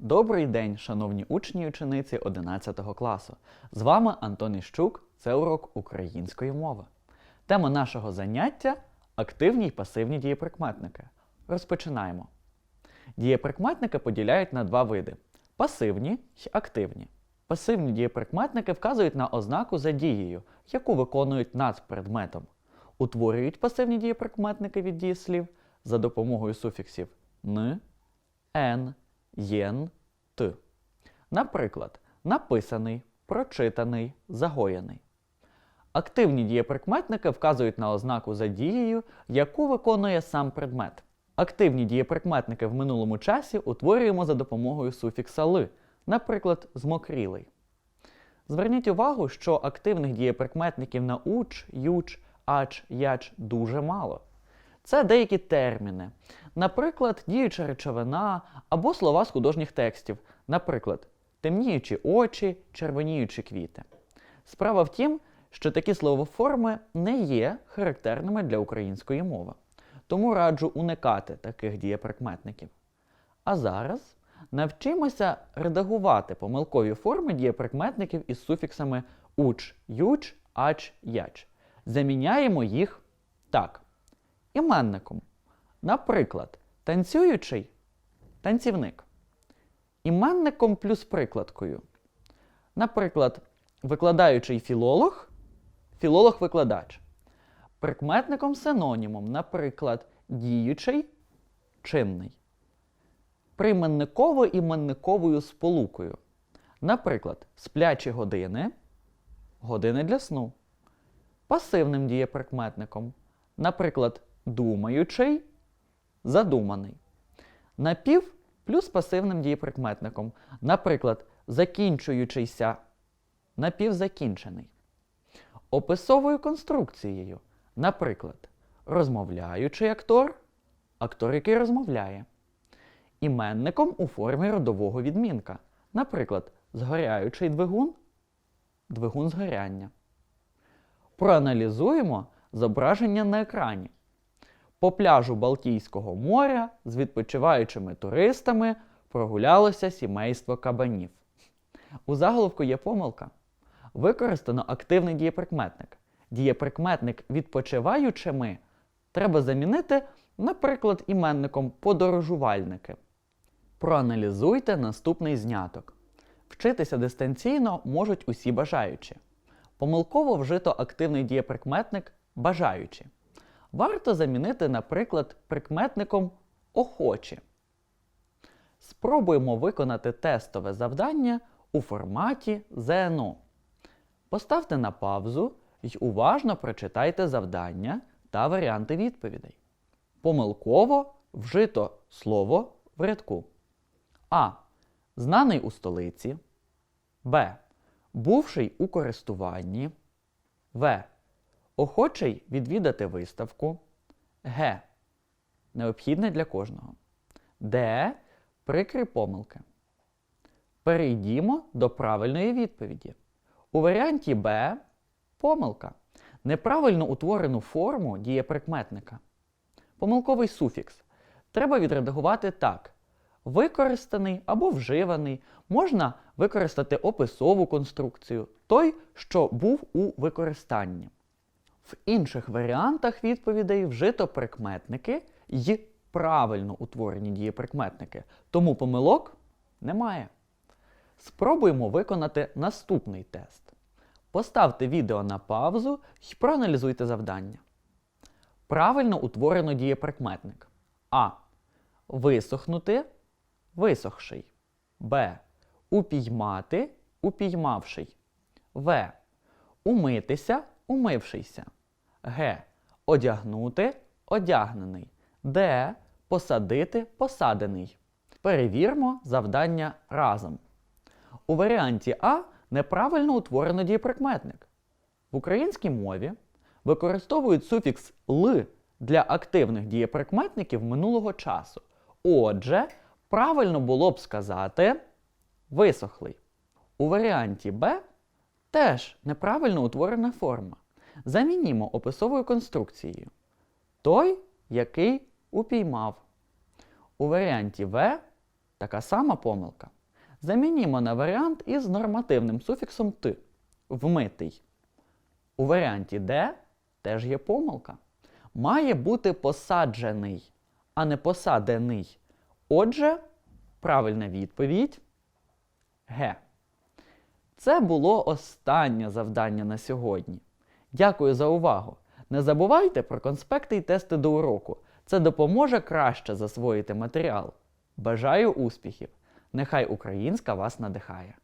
Добрий день, шановні учні і учениці 11 класу. З вами Антон Іщук, це урок української мови. Тема нашого заняття активні й пасивні дієприкметники. Розпочинаємо. Дієприкметники поділяють на два види: пасивні й активні. Пасивні дієприкметники вказують на ознаку за дією, яку виконують над предметом. Утворюють пасивні дієприкметники від дієслів за допомогою суфіксів н, н, єн, т. Наприклад, написаний, прочитаний, загоєний. Активні дієприкметники вказують на ознаку за дією, яку виконує сам предмет. Активні дієприкметники в минулому часі утворюємо за допомогою суфікса ли, наприклад, змокрілий. Зверніть увагу, що активних дієприкметників на уч, юч, ач, яч дуже мало. Це деякі терміни, наприклад, діюча речовина або слова з художніх текстів, наприклад, темніючі очі, червоніючі квіти. Справа в тім, що такі словоформи не є характерними для української мови, тому раджу уникати таких дієприкметників. А зараз навчимося редагувати помилкові форми дієприкметників із суфіксами уч, юч, ач, яч. Заміняємо їх так. Іменником. Наприклад, танцюючий танцівник. Іменником плюс прикладкою. Наприклад, викладаючий філолог філолог-викладач. Прикметником синонімом, наприклад, діючий чинний. Прийменниково-іменниковою сполукою. Наприклад, сплячі години години для сну. Пасивним дієприкметником. Наприклад, думаючий задуманий. Напів плюс пасивним дієприкметником. Наприклад, закінчуючийся напівзакінчений. Описовою конструкцією. Наприклад, розмовляючий актор актор, який розмовляє. Іменником у формі родового відмінка. Наприклад, згоряючий двигун двигун згоряння. Проаналізуємо зображення на екрані. По пляжу Балтійського моря з відпочиваючими туристами прогулялося сімейство кабанів. У заголовку є помилка. Використано активний дієприкметник. Дієприкметник відпочиваючими треба замінити, наприклад, іменником подорожувальники. Проаналізуйте наступний зняток. Вчитися дистанційно можуть усі бажаючі. Помилково вжито активний дієприкметник бажаючі. Варто замінити, наприклад, прикметником охочі. Спробуємо виконати тестове завдання у форматі ЗНО. Поставте на паузу і уважно прочитайте завдання та варіанти відповідей. Помилково вжито слово в рядку. А. Знаний у столиці. Б. Бувший у користуванні. В. Охочий відвідати виставку. Г. Необхідне для кожного. Д. Прикрі помилки. Перейдімо до правильної відповіді. У варіанті Б помилка. Неправильно утворену форму дієприкметника. Помилковий суфікс. Треба відредагувати так. Використаний або вживаний можна використати описову конструкцію, той, що був у використанні. В інших варіантах відповідей вжито прикметники й правильно утворені дієприкметники, тому помилок немає. Спробуємо виконати наступний тест. Поставте відео на паузу і проаналізуйте завдання. Правильно утворено дієприкметник. А. Висохнути висохший. Б. Упіймати упіймавший. В. Умитися умившийся. Г. Одягнути одягнений. Д. Посадити посадений. Перевірмо завдання разом. У варіанті А неправильно утворено дієприкметник. В українській мові використовують суфікс л для активних дієприкметників минулого часу. Отже, правильно було б сказати висохлий. У варіанті Б теж неправильно утворена форма. Замінімо описовою конструкцією. Той, який упіймав. У варіанті В така сама помилка. Замінімо на варіант із нормативним суфіксом ти вмитий. У варіанті Д теж є помилка. Має бути посаджений, а не посадений. Отже, правильна відповідь Г. Це було останнє завдання на сьогодні. Дякую за увагу! Не забувайте про конспекти і тести до уроку. Це допоможе краще засвоїти матеріал. Бажаю успіхів! Нехай українська вас надихає!